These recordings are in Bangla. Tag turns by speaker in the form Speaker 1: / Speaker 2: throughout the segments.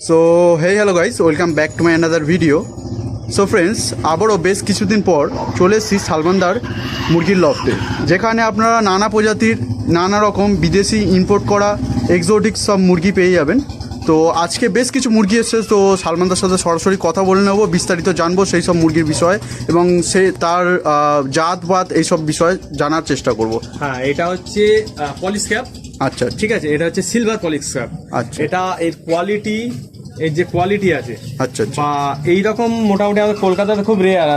Speaker 1: So hey hello guys welcome back to my another video so friends আবারও বেশ কিছুদিন পর চলে এসেছি সালমানদার মুরগির লফটে। যেখানে আপনারা নানা প্রজাতির নানা রকম বিদেশি ইম্পোর্ট করা এক্সোটিক সব মুরগি পেয়ে যাবেন। তো আজকে বেশ কিছু মুরগি এসেছে তো সালমানদার সাথে সরাসরি কথা বলে নেব বিস্তারিত জানব সেই সব মুরগির বিষয়ে এবং সে তার আহ, জাতপাত এইসব বিষয়ে জানার চেষ্টা করব।
Speaker 2: হ্যাঁ এটা হচ্ছে পলিস ক্যাপ
Speaker 1: আচ্ছা
Speaker 2: ঠিক আছে এটা হচ্ছে সিলভার পলিশ ক্যাপ
Speaker 1: আচ্ছা।
Speaker 2: এটা এর কোয়ালিটি এর যে কোয়ালিটি আছে।
Speaker 1: আচ্ছা আচ্ছা।
Speaker 2: বা এইরকম মোটামুটি আমাদের কলকাতাতে খুব রেয়ার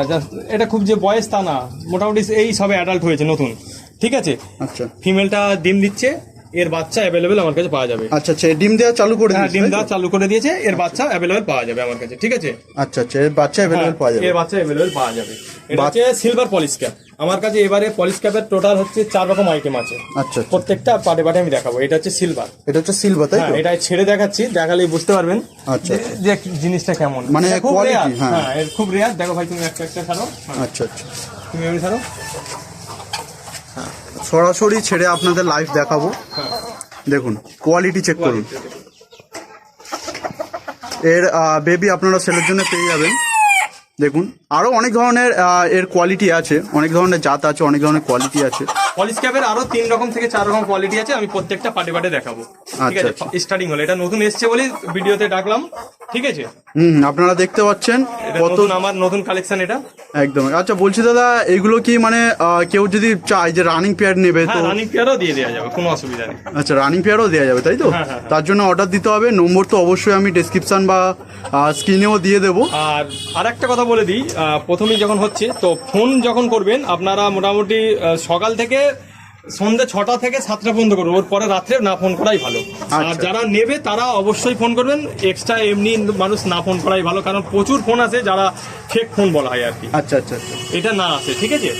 Speaker 2: এটা খুব যে বয়স তা না মোটামুটি এই সবে অ্যাডাল্ট হয়েছে নতুন। ঠিক আছে?
Speaker 1: আচ্ছা।
Speaker 2: ফিমেলটা ডিম দিচ্ছে এর বাচ্চা অ্যাভেলেবেল আমার কাছে পাওয়া যাবে।
Speaker 1: আচ্ছা আচ্ছা ডিম দেওয়া চালু করে
Speaker 2: হ্যাঁ
Speaker 1: দিয়েছে,
Speaker 2: ডিম দেওয়া চালু করে দিয়েছে এর বাচ্চা অ্যাভেলেবেল পাওয়া যাবে আমার কাছে ঠিক আছে?
Speaker 1: আচ্ছা আচ্ছা এর বাচ্চা অ্যাভেলেবেল পাওয়া যাবে।
Speaker 2: এর বাচ্চা অ্যাভেলেবেল পাওয়া যাবে। এটা হচ্ছে সিলভার পলিশ ক্যাপ আমার কাছে এবারে পলিশ ক্যাপের টোটাল হচ্ছে চার রকম আইটেম আছে।
Speaker 1: আচ্ছা আচ্ছা।
Speaker 2: প্রত্যেকটা পাটে পাটে আমি দেখাবো। এটা হচ্ছে সিলভার
Speaker 1: এটা হচ্ছে সিলভার তাই
Speaker 2: হ্যাঁ
Speaker 1: তো
Speaker 2: এটা ছেড়ে দেখাচ্ছি দেখালেই বুঝতে পারবেন
Speaker 1: আচ্ছা।
Speaker 2: যে- যে জিনিসটা কেমন।
Speaker 1: মানে
Speaker 2: খুব rare,
Speaker 1: হ্যাঁ।
Speaker 2: হ্যাঁ এর খুব রেয়ার দেখো ভাই তুমি একটা একটা ছাড়ো। হ্যাঁ,
Speaker 1: আচ্ছা আচ্ছা।
Speaker 2: তুমি এমনি ছাড়ো।
Speaker 1: সরাসরি ছেড়ে আপনাদের লাইভ দেখাবো।
Speaker 2: হ্যাঁ।
Speaker 1: দেখুন কোয়ালিটি চেক করুন। এর বেবি আপনারা সেলের জন্য পেয়ে যাবেন। দেখুন আরও অনেক ধরনের আহ, এর কোয়ালিটি আছে অনেক ধরনের জাত আছে অনেক ধরনের কোয়ালিটি আছে।
Speaker 2: পলিশ ক্যাপের আরও তিন রকম থেকে চার রকম কোয়ালিটি আছে আমি প্রত্যেকটা পাটে পাটে দেখাবো। ঠিক
Speaker 1: আচ্ছা,
Speaker 2: আছে স্টার্টিং হলো। এটা নতুন এসছে বলে ভিডিওতে ডাকলাম। ঠিক আছে?
Speaker 1: হুম আপনারা দেখতে পাচ্ছেন কত
Speaker 2: নতুন আমার নতুন কালেকশন এটা।
Speaker 1: একদম। আচ্ছা বলছি দাদা এগুলো কি মানে কেউ যদি চায় যে রানিং পেয়ার নেবে তো
Speaker 2: হ্যাঁ রানিং পেয়ারও দিয়ে দেওয়া যাবে কোনো অসুবিধা নেই।
Speaker 1: আচ্ছা রানিং পেয়ারও দেওয়া যাবে তাই তো?
Speaker 2: হ্যাঁ, হ্যাঁ।
Speaker 1: তার জন্য অর্ডার দিতে হবে। নম্বর তো অবশ্যই আমি ডেসক্রিপশন বা স্ক্রিনেও দিয়ে দেবো।
Speaker 2: আর আর একটা কথা বলে দিই প্রথমেই যখন হচ্ছে তো ফোন যখন করবেন আপনারা মোটামুটি সকাল থেকে সন্ধ্যে ছটা থেকে সাতটা পর্যন্ত করবেন ওর পরে রাত্রে না ফোন করাই ভালো। আর
Speaker 1: আচ্ছা।
Speaker 2: যারা নেবে তারা অবশ্যই ফোন করবেন। এক্সট্রা এমনি মানুষ না ফোন করাই ভালো কারণ প্রচুর ফোন আছে যারা ফেক ফোন বলা হয় আর কি।
Speaker 1: আচ্ছা আচ্ছা আচ্ছা।
Speaker 2: এটা না আছে ঠিক আছে?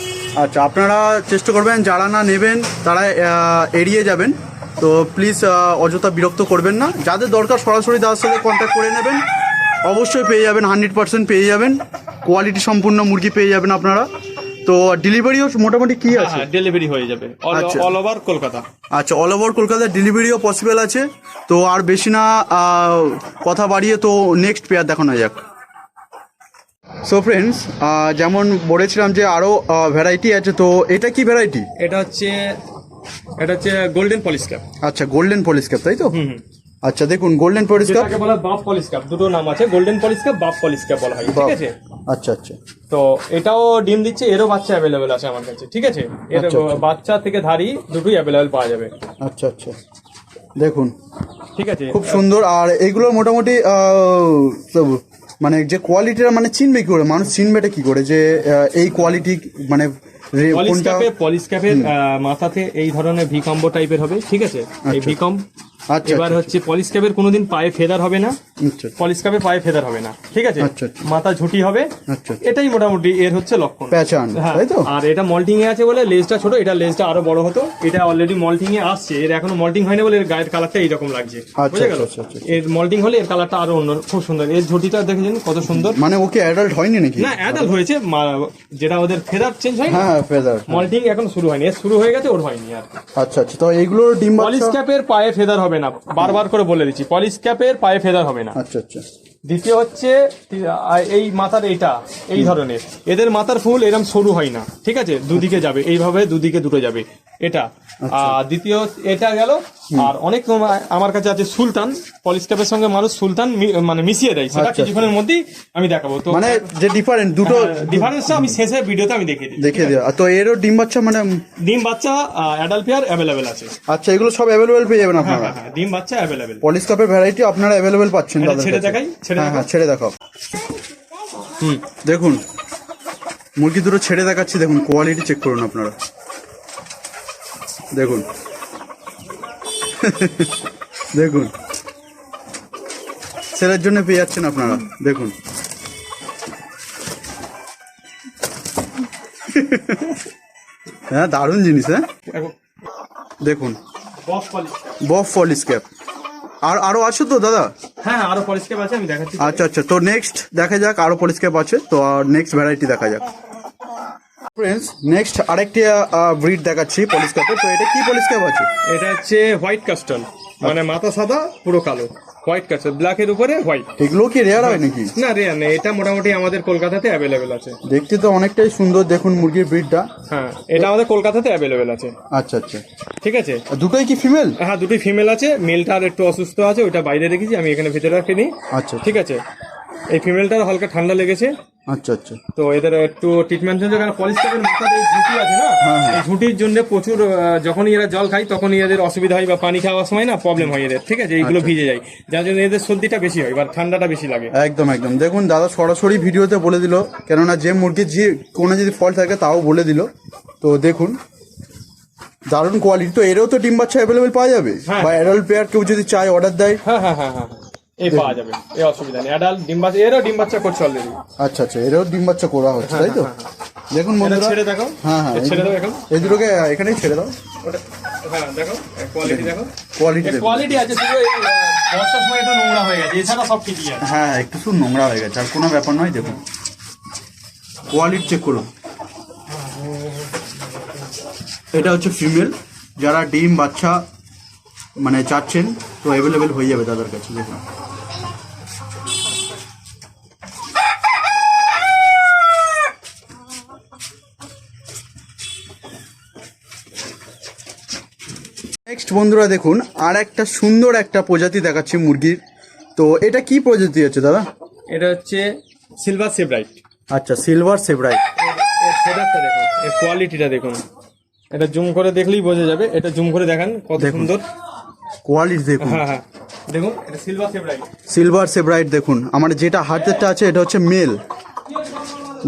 Speaker 1: আচ্ছা আপনারা চেষ্টা করবেন যারা না নেবেন তারা এড়িয়ে যাবেন। তো প্লিজ অযথা বিরক্ত করবেন না। যাদের দরকার সরাসরি তার সাথে কন্ট্যাক্ট করে নেবেন। অবশ্যই পেয়ে যাবেন হান্ড্রেড পার্সেন্ট পেয়ে যাবেন। কোয়ালিটি সম্পূর্ণ মুরগি পেয়ে যাবেন আপনারা। তো ডেলিভারিও মোটামুটি কি আছে?
Speaker 2: হ্যাঁ ডেলিভারি হয়ে যাবে।
Speaker 1: আচ্ছা।
Speaker 2: All over Kolkata.
Speaker 1: আচ্ছা অল ওভার কলকাতায় ডেলিভারিও পসিবল আছে। তো আর বেশি না কথা বাড়িয়ে তো নেক্সট পেয়ার দেখানো যাক। সো ফ্রেন্ডস যেমন বলেছিলাম যে আরও ভ্যারাইটি আছে তো এটা কি ভ্যারাইটি
Speaker 2: এটা হচ্ছে এটা হচ্ছে গোল্ডেন পলিশ ক্যাপ
Speaker 1: আচ্ছা গোল্ডেন পলিশ ক্যাপ তাই তো? আচ্ছা দেখুন গোল্ডেন পলিশ ক্যাপ
Speaker 2: বলা হয় বাপ পলিশ ক্যাপ দুটো নাম আছে গোল্ডেন পলিশ ক্যাপ বাপ পলিশ ক্যাপ বলা হয় ঠিক আছে?
Speaker 1: আচ্ছা আচ্ছা।
Speaker 2: তো এটাও ডিম দিচ্ছে এরও বাচ্চা অ্যাভেলেবেল আছে আমার কাছে ঠিক আছে? এর
Speaker 1: আচ্ছা, আচ্ছা।
Speaker 2: বাচ্চা থেকে ধারি দুটোই অ্যাভেলেবেল পাওয়া যাবে।
Speaker 1: আচ্ছা আচ্ছা। দেখুন।
Speaker 2: ঠিক আছে?
Speaker 1: খুব সুন্দর আর এইগুলো মোটামুটি মানে যে কোয়ালিটিটা মানে চিনবে কি করে? মানুষ চিনবেটা কি করে যে এই কোয়ালিটি মানে
Speaker 2: পলিশ ক্যাপে পলিশ ক্যাপের মাথাতে এই ধরনের ভিকম্বো টাইপের হবে ঠিক আছে? এই
Speaker 1: আচ্ছা।
Speaker 2: ভিকম
Speaker 1: আচ্ছা,
Speaker 2: এবার
Speaker 1: আচ্ছা।
Speaker 2: হচ্ছে পলিশ ক্যাপের কোনোদিন পায়ে ফেদার হবে না।
Speaker 1: আচ্ছা
Speaker 2: পলিশ ক্যাপে পায়ে ফেদার হবে না ঠিক আছে?
Speaker 1: আচ্ছা, আচ্ছা।
Speaker 2: মাথা ঝুটি হবে
Speaker 1: আচ্ছা।
Speaker 2: এটাই মোটামুটি এর হচ্ছে লক্ষণ। হ্যাঁ, আর এটা মল্টিং এ আছে বলে লেজটা ছোট এটা লেজটা আরও বড় হতো এটা অলরেডি মল্টিং এ আসছে এর এখনও মল্টিং হয়নি বলে এর গায়ের কালারটা এইরকম লাগছে।
Speaker 1: আচ্ছা,
Speaker 2: বুঝে গেল?
Speaker 1: আচ্ছা, আচ্ছা,
Speaker 2: এর মল্টিং হলে এর কালারটা আরও অন্য খুব সুন্দর। এর ঝুটিটা দেখেছেন কত সুন্দর।
Speaker 1: মানে ওকে অ্যাডাল্ট হয়নি নাকি?
Speaker 2: না অ্যাডাল্ট হয়েছে যেটা ওদের ফেদার চেঞ্জ হয়
Speaker 1: হ্যাঁ ফেদার
Speaker 2: মল্টিং এখন শুরু হয়নি এর শুরু হয়ে গেছে ওর হয়নি আর
Speaker 1: আচ্ছা আচ্ছা তো এইগুলোর ডিম
Speaker 2: পলিশ ক্যাপের পায়ে ফেদার হবে না বারবার করে বলে দিচ্ছি পলিশ ক্যাপের পায়ে ফেদার হবে না।
Speaker 1: আচ্ছা আচ্ছা।
Speaker 2: দ্বিতীয় হচ্ছে এই মাথার এইটা এই ধরনের। এদের মাথার ফুল এরকম সরু হয় না ঠিক আছে? দুদিকে যাবে এইভাবে দুদিকে দুটো যাবে। এটা।
Speaker 1: আচ্ছা।
Speaker 2: আর দ্বিতীয় এটা গেল। আর অনেক আমার কাছে আছে সুলতান পলিশ ক্যাপের সঙ্গে মানুষ সুলতান মি- মানে মিশিয়ে দেয়। সেটা
Speaker 1: আচ্ছা,
Speaker 2: কিছুক্ষণের মধ্যেই আমি দেখাবো। তো
Speaker 1: মানে যে ডিফারেন্ট দুটো
Speaker 2: ডিফারেন্সটা আমি শেষে ভিডিওতে আমি দেখিয়ে দিই।
Speaker 1: দেখে দেওয়া তো এরও ডিম বাচ্চা মানে
Speaker 2: ডিম বাচ্চা অ্যাডাল্ট পেয়ার অ্যাভেলেবেল আছে।
Speaker 1: আচ্ছা এগুলো সব অ্যাভেলেবেল পেয়ে যাবেন
Speaker 2: হ্যাঁ
Speaker 1: আপনারা।
Speaker 2: হ্যাঁ হ্যাঁ ডিম বাচ্চা অ্যাভেলেবেল
Speaker 1: পলিশ কাপের ভ্যারাইটি আপনারা অ্যাভেলেবেল পাচ্ছেন
Speaker 2: ছেড়ে দেখাই? ছেড়ে
Speaker 1: হ্যাঁ হ্যাঁ ছেড়ে দেখাও।
Speaker 2: হুম
Speaker 1: দেখুন মুরগি দুটো ছেড়ে দেখাচ্ছি দেখুন কোয়ালিটি চেক করুন আপনারা। দেখুন। দেখুন। সেলের জন্য পেয়ে যাচ্ছেন আপনারা। দেখুন। হ্যাঁ দারুণ জিনিস হ্যাঁ? দেখুন। বফ পলিশ ক্যাপ। আর আরও আছে তো দাদা?
Speaker 2: হ্যাঁ হ্যাঁ আরও পলিশ ক্যাপ আছে আমি দেখাচ্ছি।
Speaker 1: আচ্ছা আচ্ছা। তো নেক্সট দেখা যাক আরও পলিশ ক্যাপ আছে। তো আর নেক্সট ভ্যারাইটি দেখা যাক। ফ্রেন্ডস নেক্সট আরেকটি ব্রিড দেখাচ্ছি পলিশ ক্যাপের তো এটা কি পলিশ ক্যাপ আছে?
Speaker 2: এটা হচ্ছে হোয়াইট কাস্টল মানে মাথা সাদা পুরো কালো। হোয়াইট কাছে ব্ল্যাকের উপরে হোয়াইট
Speaker 1: এগুলো কি রেয়ার হয় নাকি?
Speaker 2: না রে না এটা মোটামুটি আমাদের কলকাতাতে অ্যাভেলেবেল আছে।
Speaker 1: দেখতে তো অনেকটাই সুন্দর দেখুন মুরগির ব্রিডটা
Speaker 2: হ্যাঁ এটা আমাদের কলকাতাতে অ্যাভেলেবেল আছে।
Speaker 1: আচ্ছা আচ্ছা।
Speaker 2: ঠিক আছে?
Speaker 1: দুটোই কি ফিমেল
Speaker 2: হ্যাঁ দুটোই ফিমেল আছে। মেলটা আর একটু অসুস্থ আছে ওটা বাইরে রেখেছি আমি এখানে ভিতরে রাখিনি।
Speaker 1: আচ্ছা
Speaker 2: ঠিক আছে? এই ফিমেলটার হালকা ঠান্ডা লেগেছে।
Speaker 1: আচ্ছা আচ্ছা।
Speaker 2: তো এদের একটু ট্রিটমেন্ট চলছে কারণ পলিস্টারের মাথাতে ঝুঁটি আছে না? এই ঝুঁটির জন্য প্রচুর যখনই এরা জল খায় তখনই এদের অসুবিধা হয় বা পানি খাওয়ার সময় না প্রবলেম হয় এদের ঠিক আছে? এইগুলো ভিজে যায়। যার জন্য এদের সর্দিটা বেশি হয় বা ঠান্ডাটা বেশি লাগে।
Speaker 1: একদম একদম। দেখুন দাদা সরাসরি ভিডিওতে বলে দিল কেননা যে মুরগির যে কোনো যদি ফল থাকে তাও বলে দিল। তো দেখুন দারুণ কোয়ালিটি তো এরও তো ডিম বাচ্চা অ্যাভেলেবেল পাওয়া যাবে?
Speaker 2: হ্যাঁ।
Speaker 1: বা অ্যাডাল্ট পেয়ার কেউ যদি চায় অর্ডার দেয়?
Speaker 2: হ্যাঁ হ্যাঁ হ্যাঁ হ্যাঁ। এই পাওয়া যাবে। এই অসুবিধা নেই। অ্যাডাল্ট ডিম বাচ্চা এরও ডিম বাচ্চা করছে অলরেডি
Speaker 1: আচ্ছা আচ্ছা এরও ডিম বাচ্চা করা হচ্ছে তাই তো? দেখুন বন্ধুরা।
Speaker 2: ছেড়ে দেখো
Speaker 1: হ্যাঁ হ্যাঁ
Speaker 2: ছেড়ে দাও এখন।
Speaker 1: এই দুটোকে এখানেই ছেড়ে দাও।
Speaker 2: হ্যাঁ দেখো কোয়ালিটি দেখো।
Speaker 1: কোয়ালিটি
Speaker 2: কোয়ালিটি আছে শুধু বর্ষার সময় একটু নোংরা হয়ে গেছে। এছাড়া সব ঠিকই আছে।
Speaker 1: হ্যাঁ হ্যাঁ, একটু শুধু নোংরা হয়ে গেছে আর কোনো ব্যাপার নয় দেখুন। কোয়ালিটি চেক করুন। এটা হচ্ছে ফিমেল যারা ডিম বাচ্চা মানে চাচ্ছেন তো অ্যাভেলেবেল হয়ে যাবে তাদের কাছে দেখুন নেক্সট বন্ধুরা দেখুন আর একটা সুন্দর একটা প্রজাতি দেখাচ্ছি মুরগির। তো এটা কি প্রজাতি আছে দাদা?
Speaker 2: এটা হচ্ছে সিলভার সেব্রাইট
Speaker 1: আচ্ছা সিলভার সেভরাইট
Speaker 2: ফেদারটা দেখুন এর কোয়ালিটিটা দেখুন। এটা জুম করে দেখলেই বোঝা যাবে এটা জুম করে দেখান কত সুন্দর।
Speaker 1: কোয়ালিটি দেখুন।
Speaker 2: হ্যাঁ হ্যাঁ। দেখুন এটা সিলভার সেব্রাইট
Speaker 1: সিলভার সেভরাইট দেখুন। আমার যেটা হাতেরটা আছে এটা হচ্ছে মেল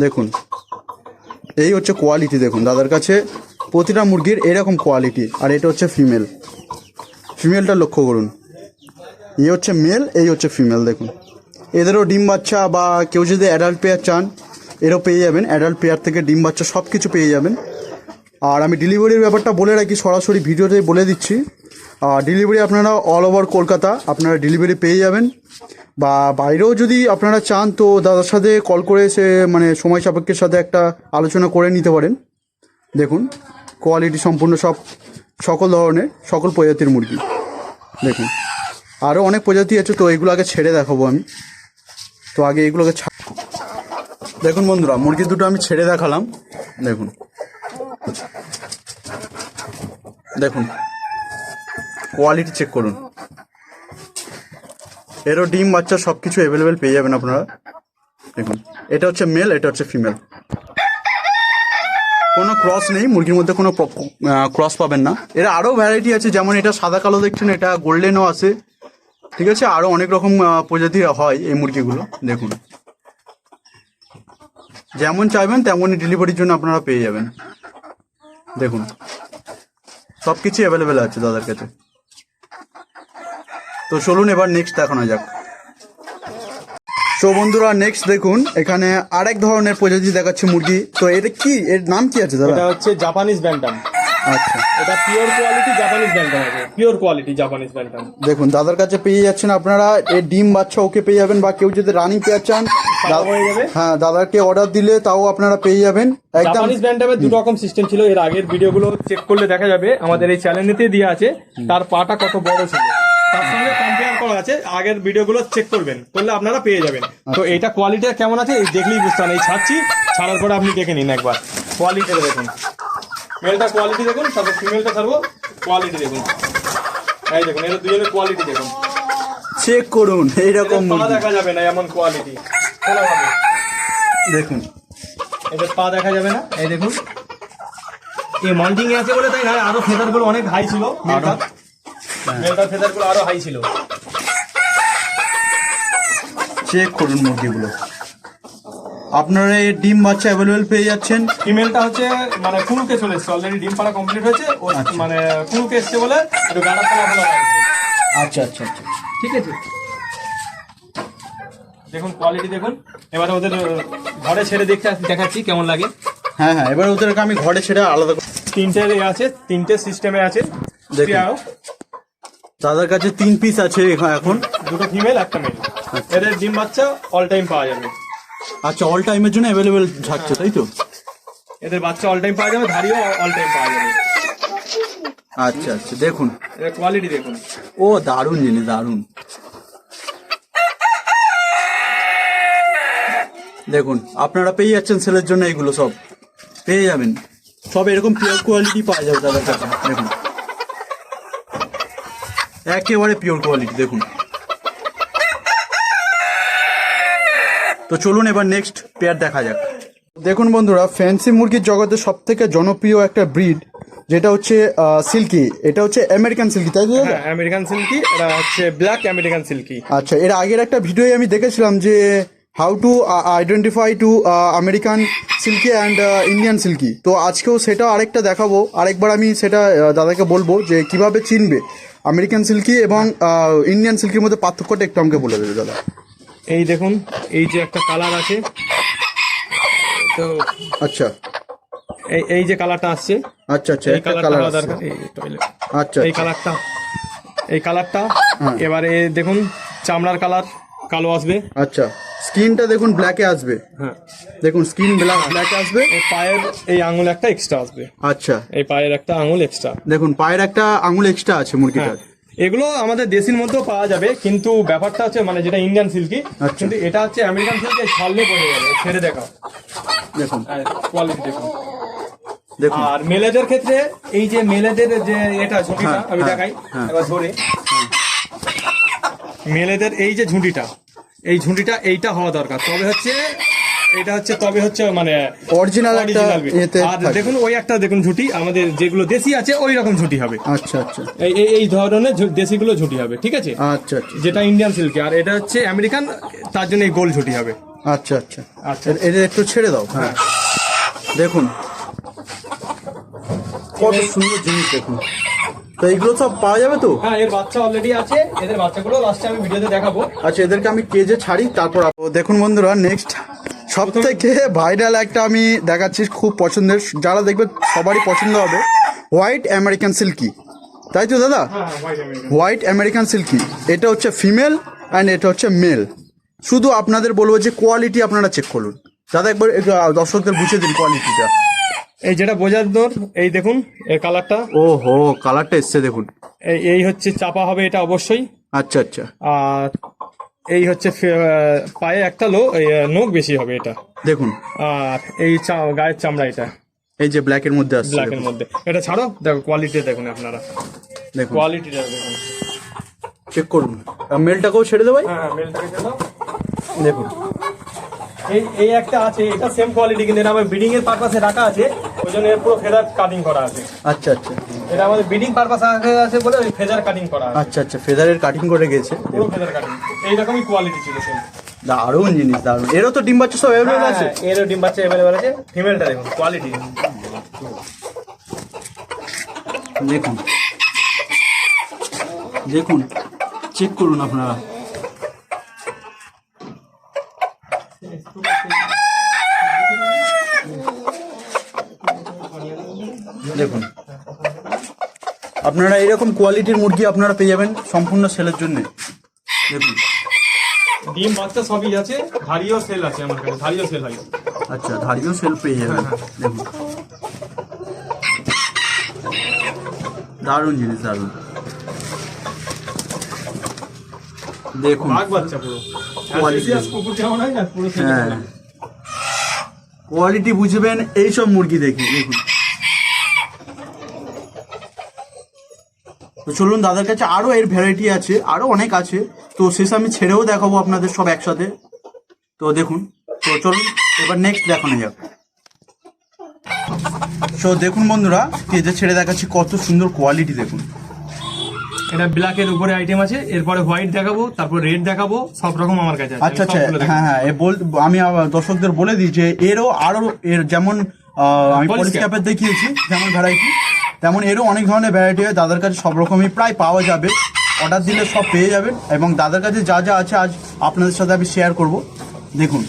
Speaker 1: দেখুন। এই হচ্ছে কোয়ালিটি দেখুন। দাদার কাছে প্রতিটা মুরগির এরকম কোয়ালিটি আর এটা হচ্ছে ফিমেল ফিমেলটা লক্ষ্য করুন। এই হচ্ছে মেল এই হচ্ছে ফিমেল দেখুন। এদেরও ডিম বাচ্চা বা কেউ যদি অ্যাডাল্ট পেয়ার চান এরও পেয়ে যাবেন। অ্যাডাল্ট পেয়ার থেকে ডিম বাচ্চা সব কিছু পেয়ে যাবেন। আর আমি ডেলিভারির ব্যাপারটা বলে রাখি সরাসরি ভিডিওতে বলে দিচ্ছি। ডেলিভারি আপনারা অল ওভার কলকাতা আপনারা ডেলিভারি পেয়ে যাবেন। বা বাইরেও যদি আপনারা চান তো দাদার সাথে কল করে সে মানে সময় সাপেক্ষের সাথে একটা আলোচনা করে নিতে পারেন। দেখুন কোয়ালিটি সম্পূর্ণ সব সকল ধরনের, সকল প্রজাতির মুরগি। দেখুন আরও অনেক প্রজাতি আছে তো এগুলো আগে ছেড়ে দেখাবো আমি। তো আগে এগুলোকে দেখুন বন্ধুরা, মুরগি দুটো আমি ছেড়ে দেখালাম। দেখুন। দেখুন কোয়ালিটি চেক করুন। এরও ডিম বাচ্চা সব কিছু অ্যাভেলেবেল পেয়ে যাবেন আপনারা। দেখুন এটা হচ্ছে মেল এটা হচ্ছে ফিমেল কোনো ক্রস নেই মুরগির মধ্যে কোনো ক্রস পাবেন না। এর আরও ভ্যারাইটি আছে যেমন এটা সাদা কালো দেখছেন এটা গোল্ডেনও আছে। ঠিক আছে আরও অনেক রকম আহ, প্রজাতির হয় এই মুরগিগুলো দেখুন। যেমন চাইবেন তেমনই ডেলিভারির জন্য আপনারা পেয়ে যাবেন। দেখুন সব কিছু অ্যাভেলেবেল আছে দাদার কাছে। তো চলুন এবার নেক্সট দেখানো যাক। তো বন্ধুরা নেক্সট দেখুন এখানে আরেক ধরনের প্রজাতি দেখাচ্ছে মুরগি। তো এটা কি? এর নাম কি আছে দাদা?
Speaker 2: এটা হচ্ছে জাপানিজ ব্যান্টাম
Speaker 1: আচ্ছা।
Speaker 2: এটা পিওর কোয়ালিটি জাপানিজ ব্যান্টাম আছে। পিওর কোয়ালিটি জাপানিজ ব্যান্টাম
Speaker 1: দেখুন দাদার কাছে পেয়ে যাচ্ছেন আপনারা। এর ডিম বাচ্চা ওকে পেয়ে যাবেন বা কেউ যদি রানিং পেয়ার চান
Speaker 2: হয়ে
Speaker 1: দাদাকে অর্ডার দিলে তাও আপনারা পেয়ে যাবেন। একদম
Speaker 2: জাপানিজ ব্যান্ডামের দু রকম সিস্টেম ছিল। এর আগের ভিডিওগুলো চেক করলে দেখা যাবে। আমাদের এই চ্যানেলেতে দিয়ে আছে। তার পাটা কত বড় ছিল। তার সঙ্গে কম্পেয়ার করা আছে আগের ভিডিওগুলো চেক করবেন করলে আপনারা পেয়ে যাবেন। তো এইটা কোয়ালিটিটা কেমন আছে? এই দেখলেই বুঝতে এই ছাড়ছি ছাড়ার পরে আপনি দেখে নিন একবার। কোয়ালিটিটা দেখুন। মেলটা কোয়ালিটি দেখুন তারপর ফিমেলটা ছাড়বো। কোয়ালিটি দেখুন। এই দেখুন এর দুজনের কোয়ালিটি দেখুন।
Speaker 1: চেক করুন এইরকম
Speaker 2: দেখা যাবে না এমন কোয়ালিটি
Speaker 1: দেখুন।
Speaker 2: এদের পা দেখা যাবে না এই দেখুন। এই মল্টিং আছে বলে তাই না আরও ফেদারগুলো অনেক হাই ছিল মেলটার মেলটার ফেদার আরও হাই ছিল।
Speaker 1: চেক করুন মুরগিগুলো। আপনারা এই ডিম বাচ্চা অ্যাভেলেবেল পেয়ে যাচ্ছেন।
Speaker 2: ফিমেলটা হচ্ছে মানে কুনুকে চলে এসছে অলরেডি ডিম পাড়া কমপ্লিট হয়েছে ও মানে কুনুকে এসছে বলে একটু গাড়া ফেলা ফেলা
Speaker 1: আচ্ছা আচ্ছা আচ্ছা।
Speaker 2: ঠিক আছে। দেখুন কোয়ালিটি দেখুন। এবারে ওদের ঘরে ছেড়ে দেখতে দেখাচ্ছি কেমন লাগে।
Speaker 1: হ্যাঁ হ্যাঁ এবার ওদেরকে আমি ঘরে ছেড়ে আলাদা
Speaker 2: তিনটে আছে তিনটে সিস্টেমে আছে।
Speaker 1: দেখুন। দাদার কাছে তিন পিস আছে এখন।
Speaker 2: দুটো ফিমেল একটা মেল আচ্ছা। এদের ডিম বাচ্চা অল টাইম পাওয়া যাবে।
Speaker 1: আচ্ছা অল টাইমের জন্য অ্যাভেলেবেল থাকছে তাই তো?
Speaker 2: এদের বাচ্চা অল টাইম পাওয়া যাবে ধারিও অল টাইম পাওয়া যাবে।
Speaker 1: আচ্ছা আচ্ছা দেখুন।
Speaker 2: এর কোয়ালিটি দেখুন।
Speaker 1: ও দারুণ জিনিস দারুণ। দেখুন আপনারা পেয়ে যাচ্ছেন সেলের জন্য এগুলো সব। পেয়ে যাবেন। সব এরকম পিওর কোয়ালিটি পাওয়া যাবে দাদার কাছে। দেখুন। একেবারে পিওর কোয়ালিটি দেখুন। তো চলুন এবার নেক্সট পেয়ার দেখা যাক। দেখুন বন্ধুরা ফ্যান্সি মুরগির জগতে সব থেকে জনপ্রিয় একটা ব্রিড যেটা হচ্ছে সিল্কি এটা হচ্ছে আমেরিকান সিল্কি তাই তো
Speaker 2: হ্যাঁ আমেরিকান সিল্কি এটা হচ্ছে ব্ল্যাক আমেরিকান সিল্কি
Speaker 1: আচ্ছা এর আগের একটা ভিডিও আমি দেখেছিলাম যে how to identify to American Silkie and Indian Silkie তো আজকেও সেটা আরেকটা দেখাবো। আরেকবার আমি সেটা দাদাকে বলব যে কীভাবে চিনবে। আমেরিকান সিল্কি এবং ইন্ডিয়ান সিল্কির মধ্যে পার্থক্যটা একটু আমাকে বলে দেবে দাদা।
Speaker 2: এই দেখুন এই যে একটা কালার আছে। তো
Speaker 1: আচ্ছা।
Speaker 2: এই এই যে কালারটা আসছে
Speaker 1: আচ্ছা আচ্ছা
Speaker 2: এই কালারটা
Speaker 1: কালার
Speaker 2: হওয়া এই।
Speaker 1: আচ্ছা
Speaker 2: এই কালারটা এই কালারটা
Speaker 1: হ্যাঁ।
Speaker 2: এবারে দেখুন চামড়ার কালার। কালো আসবে।
Speaker 1: আচ্ছা স্কিনটা দেখুন ব্ল্যাকে আসবে।
Speaker 2: হ্যাঁ।
Speaker 1: দেখুন স্কিন ব্ল্যাক ব্ল্যাকে আসবে।
Speaker 2: পায়ের এই আঙুল একটা এক্সট্রা আসবে।
Speaker 1: আচ্ছা।
Speaker 2: এই পায়ের একটা আঙুল এক্সট্রা
Speaker 1: দেখুন পায়ের একটা আঙুল এক্সট্রা আছে মুরগিটার।
Speaker 2: এগুলো আমাদের দেশির মধ্যেও পাওয়া যাবে কিন্তু ব্যাপারটা হচ্ছে মানে যেটা ইন্ডিয়ান সিল্কি
Speaker 1: আচ্ছা।
Speaker 2: কিন্তু এটা হচ্ছে আমেরিকান সিল্কি ছাড়লে পড়ে যাবে ছেড়ে দেখাও।
Speaker 1: দেখুন।
Speaker 2: কোয়ালিটি দেখুন।
Speaker 1: দেখুন।
Speaker 2: আর মেলেদের ক্ষেত্রে এই যে মেলেদের যে এটা ঝুঁটিটা
Speaker 1: হ্যাঁ,
Speaker 2: আমি
Speaker 1: হ্যাঁ,
Speaker 2: দেখাই
Speaker 1: হ্যাঁ।
Speaker 2: এবার ধরে। মেলেদের এই যে ঝুঁটিটা এই ঝুঁটিটা এইটা হওয়া দরকার। তবে হচ্ছে এটা হচ্ছে তবে হচ্ছে মানে
Speaker 1: অরিজিনাল
Speaker 2: আর দেখুন ওই একটা দেখুন ঝুঁটি আমাদের যেগুলো দেশি আছে ওই রকম ঝুঁটি হবে।
Speaker 1: আচ্ছা আচ্ছা।
Speaker 2: এই এই- এই ধরনের দেশিগুলো ঝুঁটি হবে ঠিক আছে?
Speaker 1: আচ্ছা আচ্ছা।
Speaker 2: যেটা ইন্ডিয়ান সিল্কি আর এটা হচ্ছে আমেরিকান তার জন্য এই গোল ঝুঁটি হবে।
Speaker 1: আচ্ছা আচ্ছা।
Speaker 2: আচ্ছা।
Speaker 1: এটা একটু ছেড়ে দাও হ্যাঁ। দেখুন। কত সুন্দর জিনিস দেখুন। তো এইগুলো সব পাওয়া যাবে তো?
Speaker 2: হ্যাঁ এর বাচ্চা অলরেডি আছে। এদের বাচ্চাগুলো লাস্টে আমি ভিডিওতে দেখাবো।
Speaker 1: আচ্ছা এদেরকে আমি কেজে ছাড়ি তারপর দেখুন বন্ধুরা নেক্সট সব থেকে ভাইরাল একটা আমি দেখাচ্ছি খুব পছন্দের। যারা দেখবে সবারই পছন্দ হবে। হোয়াইট আমেরিকান সিল্কি তাই তো দাদা?
Speaker 2: হ্যাঁ হোয়াইট আমেরিকান
Speaker 1: সিল্কি এটা হচ্ছে ফিমেল অ্যান্ড এটা হচ্ছে মেল শুধু আপনাদের বলব যে কোয়ালিটি আপনারা চেক করুন। দাদা একবার দর্শকদের বুঝিয়ে দিন কোয়ালিটিটা
Speaker 2: এই যেটা বোঝার দর এই দেখুন এর কালারটা
Speaker 1: ও হো কালারটা এসছে দেখুন।
Speaker 2: এই এই হচ্ছে চাপা হবে এটা অবশ্যই।
Speaker 1: আচ্ছা আচ্ছা।
Speaker 2: আর এই হচ্ছে পায়ে একটা লো নোক বেশি হবে এটা।
Speaker 1: দেখুন।
Speaker 2: আর এই চা- গায়ের চামড়া এটা।
Speaker 1: এই যে ব্ল্যাকের মধ্যে আসছে
Speaker 2: ব্ল্যাকের
Speaker 1: দেখুন।
Speaker 2: মধ্যে। এটা ছাড়ো দেখো কোয়ালিটি দেখুন আপনারা।
Speaker 1: দেখুন।
Speaker 2: কোয়ালিটিটা দেখুন।
Speaker 1: চেক করুন। আর মেলটাকেও ছেড়ে দেবো ভাই?
Speaker 2: হ্যাঁ হ্যাঁ মেলটাকে চলো
Speaker 1: দেখুন।
Speaker 2: এই এই একটা আছে এটা সেম কোয়ালিটি কিন্তু এটা আমার বিডিং এর পারপাসে রাখা আছে। ওই জন্য এর পুরো ফেদার কাটিং করা আছে।
Speaker 1: আচ্ছা আচ্ছা।
Speaker 2: এটা আমাদের বিডিং পারপাস আছে বলে ওই ফেদার কাটিং করা আছে।
Speaker 1: আচ্ছা আচ্ছা ফেদারের কাটিং করে গেছে।
Speaker 2: পুরো ফেদার কাটিং এইরকমই কোয়ালিটি ছিল
Speaker 1: দারুণ জিনিস দারুণ। এরও তো ডিম বাচ্চা সব অ্যাভেলেবল আছে?
Speaker 2: এর ডিম বাচ্চা অ্যাভেলেবল আছে। ফিমেলটা দেখুন কোয়ালিটি
Speaker 1: দেখুন। দেখুন। চেক করুন আপনারা। দেখুন। আপনারা এরকম কোয়ালিটির মুরগি আপনারা পেয়ে যাবেন সম্পূর্ণ সেলের জন্য। দেখুন।
Speaker 2: ডিম বাচ্চা সবই আছে ধারিও সেল আছে আমার কাছে ধারিও সেল হয়।
Speaker 1: আচ্ছা ধারিও সেল পেয়ে যাবেন। দেখুন। দারুণ জিনিস দারুণ। দেখুন।
Speaker 2: যেমন হয় না পুরো সেরকম।
Speaker 1: হ্যাঁ। কোয়ালিটি বুঝবেন এইসব মুরগি দেখি দেখুন। চলুন দাদার কাছে আরও এর ভ্যারাইটি আছে আরও অনেক আছে। তো শেষ আমি ছেড়েও দেখাবো আপনাদের সব একসাথে। তো দেখুন তো চলুন এবার নেক্সট দেখানো যাক। তো দেখুন বন্ধুরা কেজে ছেড়ে দেখাচ্ছি কত সুন্দর কোয়ালিটি দেখুন।
Speaker 2: এটা ব্ল্যাকের উপরে আইটেম আছে এরপরে হোয়াইট দেখাবো তারপর রেড দেখাবো সব রকম আমার কাছে আছে।
Speaker 1: আচ্ছা আচ্ছা হ্যাঁ হ্যাঁ বল আমি দর্শকদের বলে দিই যে এরও আরও এর যেমন আমি পলিশ ক্যাপের দেখিয়েছি যেমন ভ্যারাইটি তেমন এরও অনেক ধরনের ভ্যারাইটি হয় দাদার কাছে সব রকমই প্রায় পাওয়া যাবে। অর্ডার দিলে সব পেয়ে যাবেন এবং দাদার কাছে যা যা আছে আজ আপনাদের সাথে আমি শেয়ার করব। দেখুন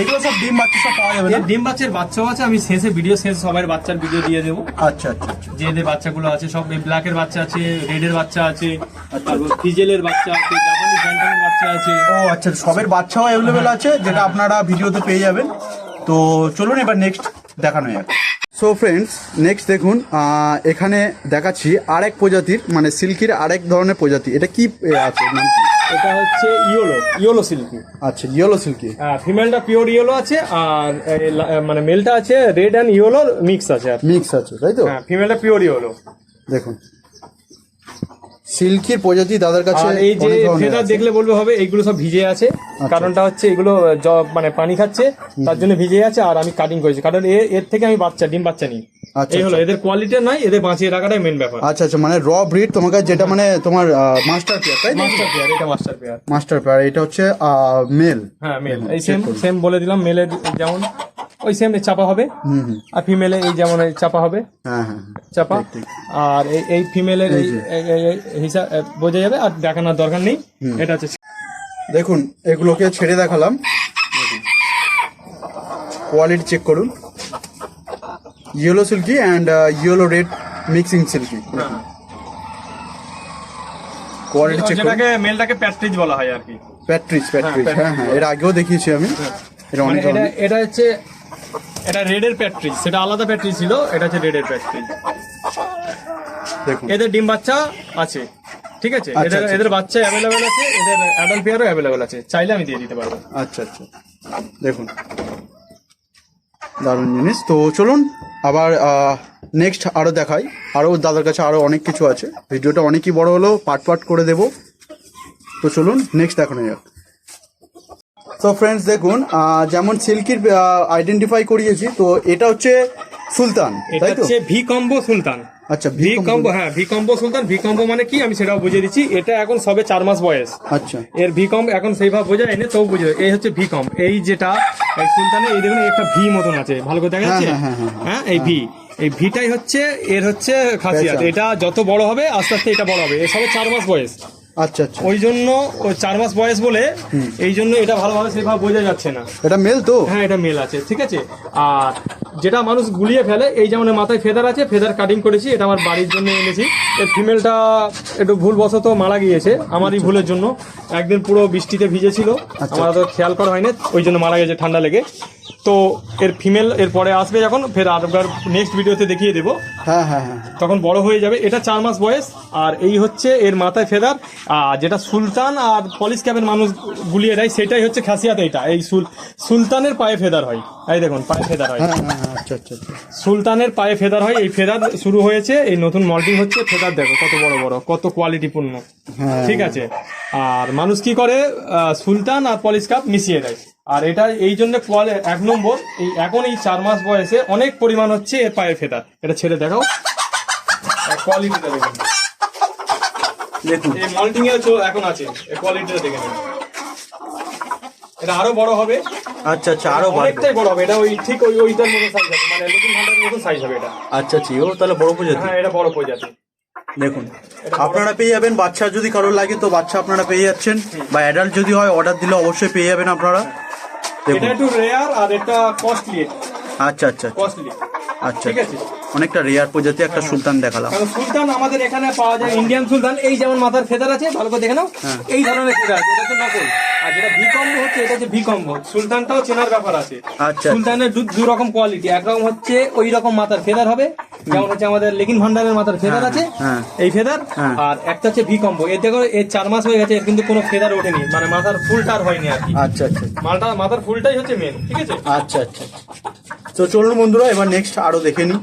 Speaker 1: এগুলো সব ডিম বাচ্চা সব পাওয়া যাবে না?
Speaker 2: ডিম বাচ্চার বাচ্চাও আছে আমি শেষে ভিডিও শেষ সবার বাচ্চার ভিডিও দিয়ে দেবো।
Speaker 1: আচ্ছা আচ্ছা আচ্ছা।
Speaker 2: যে যে বাচ্চাগুলো আছে সব ব্ল্যাকের বাচ্চা আছে রেডের বাচ্চা আছে তারপর ফিজেলের বাচ্চা আছে জাপানি ব্যান্টামের বাচ্চা আছে।
Speaker 1: ও আচ্ছা সবের বাচ্চাও অ্যাভেলেবেল আছে যেটা আপনারা ভিডিওতে পেয়ে যাবেন। তো চলুন এবার নেক্সট দেখানো যাক। সো ফ্রেন্ডস নেক্সট দেখুন এখানে দেখাচ্ছি আরেক প্রজাতির মানে সিল্কির আরেক ধরনের প্রজাতি। এটা কি আছে নাম কি?
Speaker 2: এটা হচ্ছে ইয়েলো ইয়েলো সিল্কি।
Speaker 1: আচ্ছা ইয়েলো সিল্কি।
Speaker 2: ফিমেলটা পিওর ইয়েলো আছে আর মানে মেলটা আছে রেড অ্যান্ড ইয়েলো মিক্স আছে
Speaker 1: মিক্স আছে তাই তো?
Speaker 2: হ্যাঁ ফিমেলটা পিওর ইয়েলো
Speaker 1: দেখুন। সিল্কির প্রজাতি দাদার কাছে
Speaker 2: আর এই যে ফেদার দেখলে বলবে হবে এইগুলো সব ভিজে আছে। কারণটা হচ্ছে এগুলো মানে পানি খাচ্ছে তার জন্য ভিজে আছে আর আমি কাটিং করেছি। কারণ এ- এর থেকে আমি বাচ্চা ডিম বাচ্চা নিই।
Speaker 1: আচ্ছা,
Speaker 2: এই হলো এদের কোয়ালিটি নয় এদের বাঁচিয়ে রাখাটাই মেন ব্যাপার।
Speaker 1: আচ্ছা আচ্ছা মানে র ব্রিড তোমার কাছে যেটা মানে তোমার মাস্টার পেয়ার তাই
Speaker 2: মাস্টার পেয়ার এটা মাস্টার পেয়ার
Speaker 1: মাস্টার পেয়ার এটা হচ্ছে মেল
Speaker 2: হ্যাঁ মেল এই সেম সেম বলে দিলাম মেলের যেমন। ওই সেম চাপা হবে।
Speaker 1: হুম হুম।
Speaker 2: আর ফিমেলে এই যেমন চাপা হবে।
Speaker 1: হ্যাঁ হ্যাঁ হ্যাঁ।
Speaker 2: চাপা। আর এই এই ফিমেলের হিসাব বোঝা যাবে। আর দেখানোর দরকার নেই। এটা হচ্ছে
Speaker 1: দেখুন এগুলোকে ছেড়ে দেখালাম। কোয়ালিটি চেক করুন। Yellow Silkie and yellow red mixing Silkie quality check করুন।
Speaker 2: যেটাকে মেলটাকে প্যাট্রিজ বলা হয় আর কি।
Speaker 1: প্যাট্রিজ প্যাট্রিজ
Speaker 2: হ্যাঁ,
Speaker 1: হ্যাঁ হ্যাঁ এর আগেও দেখিয়েছি আমি। এটা
Speaker 2: মানে
Speaker 1: অনেক
Speaker 2: এটা হচ্ছে এটা রেডের প্যাট্রিজ সেটা আলাদা প্যাট্রিজ ছিল এটা হচ্ছে রেডের প্যাট্রিজ
Speaker 1: দেখুন।
Speaker 2: এদের ডিম বাচ্চা আছে ঠিক আছে?
Speaker 1: আচ্ছা,
Speaker 2: এদের
Speaker 1: আচ্ছা,
Speaker 2: এদের বাচ্চা অ্যাভেলেবেল আছে এদের অ্যাডাল্ট পেয়ারও অ্যাভেলেবেল আছে। চাইলে আমি দিয়ে দিতে পারব।
Speaker 1: আচ্ছা আচ্ছা। দেখুন। দারুণ জিনিস। তো চলুন আবার নেক্সট আরও দেখাই। আরও দাদার কাছে আরও অনেক কিছু আছে। ভিডিওটা অনেকই বড় হলো পার্ট পার্ট করে দেব। তো চলুন নেক্সট দেখানো যাক। তো ফ্রেন্ডস দেখুন যেমন সিল্কির আইডেন্টিফাই করিয়েছি তো এটা হচ্ছে সুলতান
Speaker 2: এটা
Speaker 1: তো?
Speaker 2: হচ্ছে ভি কম্বো সুলতান।
Speaker 1: আচ্ছা
Speaker 2: ভি কম্বো। হ্যাঁ V combo Sultan V combo মানে কি? আমি সেটাও বুঝিয়ে দিচ্ছি। এটা এখন সবে চার মাস বয়স।
Speaker 1: আচ্ছা।
Speaker 2: এর ভি কম এখন সেইভাবে বোঝা এনে তবু বুঝে এই হচ্ছে ভি কম এই যেটা এই সুলতানে এই দেখুন একটা ভি মতন আছে। ভালো করে দেখা যাচ্ছে?
Speaker 1: হ্যাঁ, হ্যাঁ, হ্যাঁ,
Speaker 2: হ্যাঁ। এই ভি। এই ভিটাই হচ্ছে এর হচ্ছে খাসিয়াত। এটা যত বড় হবে আস্তে আস্তে এটা বড় হবে। এ সবে চার মাস বয়স।
Speaker 1: আচ্ছা আচ্ছা।
Speaker 2: ওই জন্য ওই চার মাস বয়স বলে এই জন্য এটা ভালোভাবে সেভাবে বোঝা যাচ্ছে না।
Speaker 1: এটা মেল তো?
Speaker 2: হ্যাঁ এটা মেল আছে ঠিক আছে? আর যেটা মানুষ গুলিয়ে ফেলে এই যেমন মাথায় ফেদার আছে ফেদার কাটিং করেছি এটা আমার বাড়ির জন্য এনেছি। এর ফিমেলটা একটু ভুলবশত মারা গিয়েছে আমারই ভুলের জন্য। একদিন পুরো বৃষ্টিতে ভিজেছিল আমার তো খেয়াল করা হয়নি ওই জন্য মারা গেছে ঠান্ডা লেগে। তো এর ফিমেল এর পরে আসবে যখন ফের আরেকবার নেক্সট ভিডিওতে দেখিয়ে দেবো।
Speaker 1: হ্যাঁ হ্যাঁ হ্যাঁ।
Speaker 2: তখন বড় হয়ে যাবে। এটা চার মাস বয়স আর এই হচ্ছে এর মাথায় ফেদার আর যেটা সুলতান আর পলিশ ক্যাবের মানুষ গুলিয়ে দেয় সেটাই হচ্ছে খাসিয়াত এইটা এই সুল সুলতানের পায়ে ফেদার হয়। এই দেখুন পায়ে ফেদার হয়।
Speaker 1: হ্যাঁ হ্যাঁ হ্যাঁ আচ্ছা আচ্ছা আচ্ছা।
Speaker 2: সুলতানের পায়ে ফেদার হয়। এই ফেদার শুরু হয়েছে এই নতুন মল্টিং হচ্ছে ফেদার দেখো কত বড় বড় কত কোয়ালিটিপূর্ণ। ঠিক আছে? আর মানুষ কি করে? সুলতান আর পলিশ কাপ মিশিয়ে দেয়। আর এটা এই জন্য কোয়ালি এক নম্বর এই এখন এই চার মাস বয়সে অনেক পরিমাণ হচ্ছে এর পায়ে ফেদার। এটা ছেড়ে দেখাও। কোয়ালিটিটা দেখুন।
Speaker 1: দেখুন।
Speaker 2: এই মল্টিং এর এখন আছে। এই কোয়ালিটিটা দেখে নেন এটা আরও বড় হবে।
Speaker 1: আচ্ছা আচ্ছা আরও
Speaker 2: অনেকটাই বড় হবে। এটা ওই ঠিক ওই ওইটার মতো সাইজ হবে। মানে নতুন ঘণ্টার মতো সাইজ হবে এটা।
Speaker 1: আচ্ছা আচ্ছা ও তাহলে বড় প্রজাতি।
Speaker 2: হ্যাঁ এটা বড় প্রজাতি।
Speaker 1: দেখুন। আপনারা পেয়ে যাবেন বাচ্চা যদি কারোর লাগে তো বাচ্চা আপনারা পেয়ে যাচ্ছেন। বা অ্যাডাল্ট যদি হয় অর্ডার দিলে অবশ্যই পেয়ে যাবেন আপনারা।
Speaker 2: এটা একটু রেয়ার আর এটা কস্টলি
Speaker 1: আচ্ছা আচ্ছা
Speaker 2: কস্টলি
Speaker 1: আচ্ছা
Speaker 2: ঠিক আছে?
Speaker 1: অনেকটা রেয়ার প্রজাতি একটা সুলতান দেখালাম।
Speaker 2: সুলতান আমাদের এখানে পাওয়া যায় ইন্ডিয়ান সুলতান। এই যেমন মাথার ফেদার আছে ভালো করে দেখে নাও।
Speaker 1: হ্যাঁ।
Speaker 2: এই ধরনের ফেদার আছে। এটা হচ্ছে নকল। আর যেটা ভিকম্ব হচ্ছে এটা হচ্ছে ভি কম্বো সুলতানটাও চেনার ব্যাপার আছে।
Speaker 1: আচ্ছা।
Speaker 2: সুলতানের দু দু রকম কোয়ালিটি একরকম হচ্ছে ওই রকম মাথার ফেদার হবে। যেমন হচ্ছে আমাদের লেকিন ভান্ডারের মাথার ফেদার আছে।
Speaker 1: হ্যাঁ।
Speaker 2: এই ফেদার
Speaker 1: হ্যাঁ।
Speaker 2: আর একটা হচ্ছে ভি কম্বো এর দেখো এর চার মাস হয়ে গেছে এর কিন্তু কোনো ফেদার ওঠেনি। মানে মাথার ফুলটা আর হয়নি আর কি।
Speaker 1: আচ্ছা আচ্ছা।
Speaker 2: মালটা মাথার ফুলটাই হচ্ছে মেন ঠিক আছে?
Speaker 1: আচ্ছা আচ্ছা তো চলুন বন্ধুরা এবার নেক্সট আরও দেখে নিই।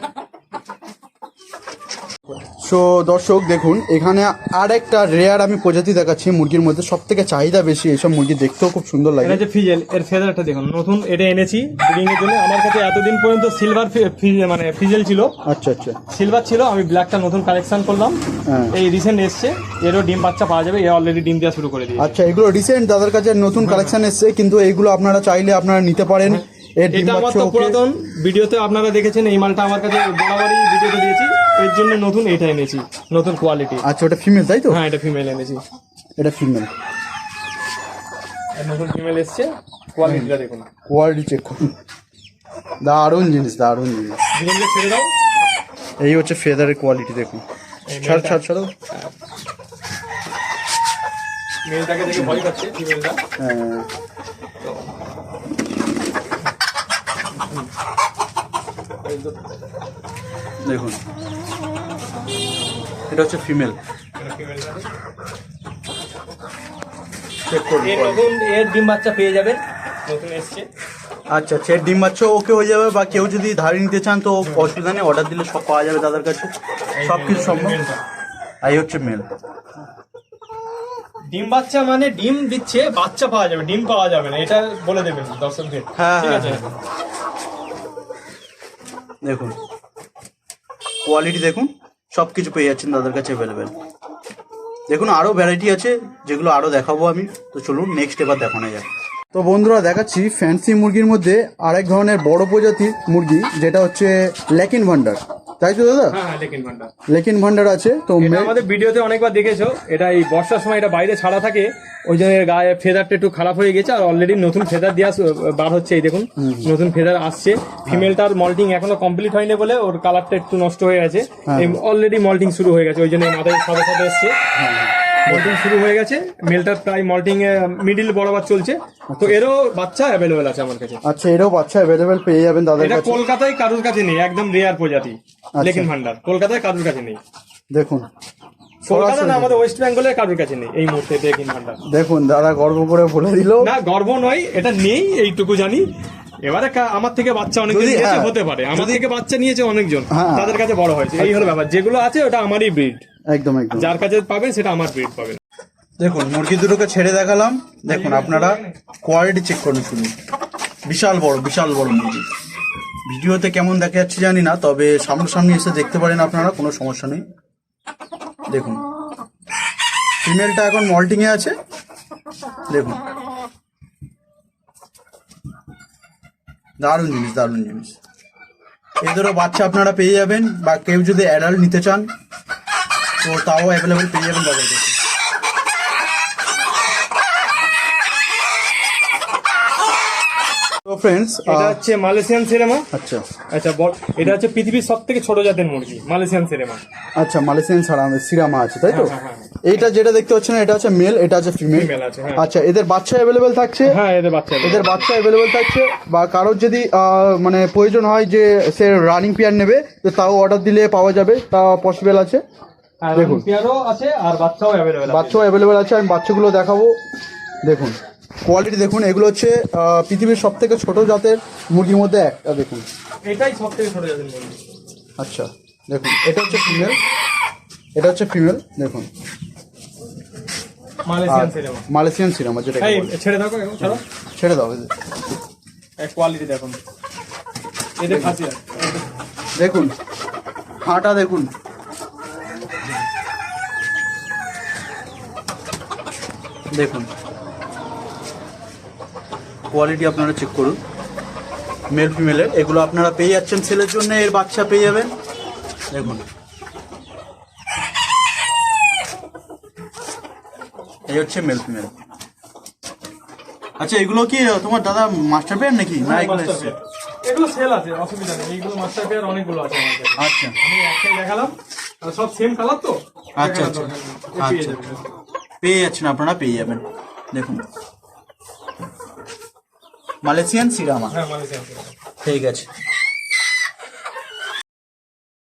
Speaker 1: সো দর্শক দেখুন এখানে আর একটা রেয়ার আমি প্রজাতি দেখাচ্ছি মুরগির মধ্যে। সব থেকে চাহিদা বেশি এইসব মুরগি দেখতেও খুব সুন্দর লাগে।
Speaker 2: এটা হচ্ছে ফিজেল এর ফেদারটা দেখুন। নতুন এটা এনেছি ব্রিডিং এর জন্য। আমার কাছে এতদিন পর্যন্ত সিলভার মানে ফিজেল ছিল।
Speaker 1: আচ্ছা আচ্ছা।
Speaker 2: সিলভার ছিল আমি ব্ল্যাকটা নতুন কালেকশন করলাম।
Speaker 1: হ্যাঁ।
Speaker 2: এই রিসেন্ট এসছে। এরও ডিম বাচ্চা পাওয়া যাবে। এ অলরেডি ডিম দেওয়া শুরু করে দিয়েছে।
Speaker 1: আচ্ছা এগুলো রিসেন্ট দাদার কাছে নতুন কালেকশন এসছে কিন্তু এইগুলো আপনারা চাইলে আপনারা নিতে পারেন। ডিম
Speaker 2: এটা আমার তো পুরাতন। ভিডিওতে আপনারা দেখেছেন এই মালটা আমার কাছে বরাবরই ভিডিওতে দিয়েছি। এর জন্য নতুন এটা এনেছি নতুন কোয়ালিটি
Speaker 1: আচ্ছা ওটা ফিমেল তাই তো?
Speaker 2: হ্যাঁ এটা ফিমেল এনেছি।
Speaker 1: এটা ফিমেল
Speaker 2: নতুন ফিমেল এসছে কোয়ালিটিটা দেখুন।
Speaker 1: কোয়ালিটি চেক করুন। দারুণ জিনিস দারুণ জিনিস।
Speaker 2: ছেড়ে দাও।
Speaker 1: এই হচ্ছে ফেদারের কোয়ালিটি দেখুন। ছাড় ছাড় ছাড়ো।
Speaker 2: মেলটাকে দেখে ভয় পাচ্ছে ফিমেলটা
Speaker 1: হ্যাঁ। দেখুন। এটা হচ্ছে ফিমেল
Speaker 2: এর নতুন এর ডিম বাচ্চা পেয়ে যাবেন নতুন এসছে।
Speaker 1: আচ্ছা আচ্ছা ডিম বাচ্চা ওকে হয়ে যাবে বা কেউ যদি ধারে নিতে চান তো অসুবিধা নেই অর্ডার দিলে সব পাওয়া যাবে তাদের কাছে। সব কিছু সম্ভব। এই হচ্ছে মেল।
Speaker 2: ডিম বাচ্চা মানে ডিম দিচ্ছে বাচ্চা পাওয়া যাবে ডিম পাওয়া যাবে না এটা বলে দেবেন দর্শকদের।
Speaker 1: হ্যাঁ,
Speaker 2: ঠিক
Speaker 1: হ্যাঁ,
Speaker 2: আছে?
Speaker 1: হ্যাঁ। দেখুন। কোয়ালিটি দেখুন সব কিছু পেয়ে যাচ্ছেন তাদের কাছে অ্যাভেলেবেল দেখুন আরও ভ্যারাইটি আছে, যেগুলো আরও দেখাবো আমি। তো চলুন নেক্সট এবার দেখানো যাক। তো বন্ধুরা দেখাচ্ছি ফ্যান্সি মুরগির মধ্যে আরেক ধরনের বড় প্রজাতির মুরগি যেটা হচ্ছে লেকিন ভান্ডার। তাই তো দাদা?
Speaker 2: হ্যাঁ হ্যাঁ লেকিন ভান্ডার।
Speaker 1: লেকিন ভান্ডার আছে তো
Speaker 2: এটা আমাদের ভিডিওতে অনেকবার দেখেছ এটা এই বর্ষার সময় এটা বাইরে ছাড়া থাকে ওই জন্য এর গায়ে ফেদারটা একটু খারাপ হয়ে গেছে আর অলরেডি নতুন ফেদার দেওয়া শু- বার হচ্ছে এই দেখুন নতুন ফেদার আসছে। ফিমেলটার মল্টিং এখনও কমপ্লিট হয়নি বলে ওর কালারটা একটু নষ্ট হয়ে গেছে। অলরেডি মল্টিং শুরু হয়ে গেছে ওই জন্য মাথায় সাদা সাদা এসছে। মল্টিং শুরু হয়ে গেছে। মেলটার প্রায় মল্টিং এ মিডিল বরাবর চলছে। তো এরও বাচ্চা অ্যাভেলেবেল আছে আমার কাছে।
Speaker 1: আচ্ছা এরও বাচ্চা অ্যাভেলেবেল পেয়ে যাবেন তাদের
Speaker 2: এটা কলকাতায় কারোর কাছে নেই একদম রেয়ার প্রজাতি লেকিন ভান্ডার। কলকাতায় কারোর কাছে নেই।
Speaker 1: দেখুন
Speaker 2: কলকাতা না আমাদের ওয়েস্ট বেঙ্গলের কারোর কাছে নেই এই মুহূর্তে লেকিন ভান্ডার।
Speaker 1: দেখুন দাদা গর্ব করে বলে দিল।
Speaker 2: না গর্ব নয় এটা নেই এইটুকু জানি। এবারে আমার থেকে বাচ্চা অনেক
Speaker 1: হ্যাঁ।
Speaker 2: হতে পারে। আমার থেকে বাচ্চা নিয়েছে অনেকজন
Speaker 1: হ্যাঁ।
Speaker 2: তাদের কাছে বড় হয়েছে এই হলো ব্যাপার। যেগুলো আছে ওটা আমারই ব্রিড
Speaker 1: একদম একদম।
Speaker 2: যার কাছে পাবেন সেটা আমার ব্রিড পাবেন।
Speaker 1: দেখুন মুরগি দুটোকে ছেড়ে দেখালাম। দেখুন আপনারা কোয়ালিটি চেক করুন শুধু বিশাল বড় বিশাল বড় মুরগি। ভিডিওতে কেমন দেখা যাচ্ছে জানি না তবে সামনাসামনি এসে দেখতে পারেন আপনারা কোনো সমস্যা নেই। দেখুন। ফিমেলটা এখন মল্টিং এ আছে। দেখুন। দারুণ জিনিস দারুণ জিনিস। এদেরও বাচ্চা আপনারা পেয়ে যাবেন বা কেউ যদি অ্যাডাল্ট নিতে চান তো তাও অ্যাভেলেবেল পেয়ে যাবেন কাছে তো ফ্রেন্ডস
Speaker 2: এটা হচ্ছে মালয়েশিয়ান সিনেমা
Speaker 1: আচ্ছা।
Speaker 2: আচ্ছা এটা হচ্ছে পৃথিবীর সব থেকে ছোট জাতের মুরগি মালয়েশিয়ান সিনেমা
Speaker 1: আচ্ছা মালয়েশিয়ান সিরামা আছে তাই তো?
Speaker 2: হ্যাঁ, হ্যাঁ,
Speaker 1: এইটা যেটা দেখতে পাচ্ছেন এটা হচ্ছে মেল এটা আছে ফিমেল
Speaker 2: আছে, হ্যাঁ।
Speaker 1: আচ্ছা এদের বাচ্চা অ্যাভেলেবেল থাকছে?
Speaker 2: হ্যাঁ এদের বাচ্চা
Speaker 1: এদের বাচ্চা অ্যাভেলেবেল থাকছে বা কারোর যদি আহ, মানে প্রয়োজন হয় যে সে রানিং পেয়ার নেবে তো তাও অর্ডার দিলে পাওয়া যাবে তা পসিবল আছে। দেখুন।
Speaker 2: পেয়ারও আছে আর বাচ্চাও অ্যাভেলেবেল
Speaker 1: বাচ্চাও অ্যাভেলেবেল আছে আমি বাচ্চাগুলো দেখাবো। দেখুন কোয়ালিটি দেখুন এগুলো হচ্ছে পৃথিবীর সব থেকে ছোট জাতের মুরগির মধ্যে একটা দেখুন।
Speaker 2: এটাই সব থেকে ছোট জাতের মুরগি।
Speaker 1: আচ্ছা দেখুন এটা হচ্ছে ফিমেল এটা হচ্ছে ফিমেল দেখুন।
Speaker 2: মালয়েশিয়ান সিনেমা
Speaker 1: মালয়েশিয়ান সিনেমা যেটা
Speaker 2: ছেড়ে দাও ছাড়ো।
Speaker 1: ছেড়ে দাও এই যে।
Speaker 2: এক কোয়ালিটি দেখুন।
Speaker 1: দেখুন হাঁটা দেখুন। দেখুন। কোয়ালিটি আপনারা চেক করুন। মেল ফিমেলের এগুলো আপনারা পেয়ে যাচ্ছেন ছেলের জন্য এর বাচ্চা পেয়ে যাবেন। দেখুন। এই হচ্ছে মেল ফিমেল আচ্ছা এগুলো কি তোমার দাদা মাস্টার পেয়ার নাকি? না এগুলো
Speaker 2: এগুলো সেল আছে অসুবিধা নেই। এইগুলো মাস্টার পেয়ার অনেকগুলো আছে আমার কাছে।
Speaker 1: আচ্ছা।
Speaker 2: আমি একটাই দেখালাম। সব সেম কালার তো?
Speaker 1: আচ্ছা, আচ্ছা। আচ্ছা। পেয়ে যাচ্ছেন আপনারা পেয়ে যাবেন। দেখুন। মালয়েশিয়ান সিরামা
Speaker 2: হ্যাঁ
Speaker 1: ঠিক আছে।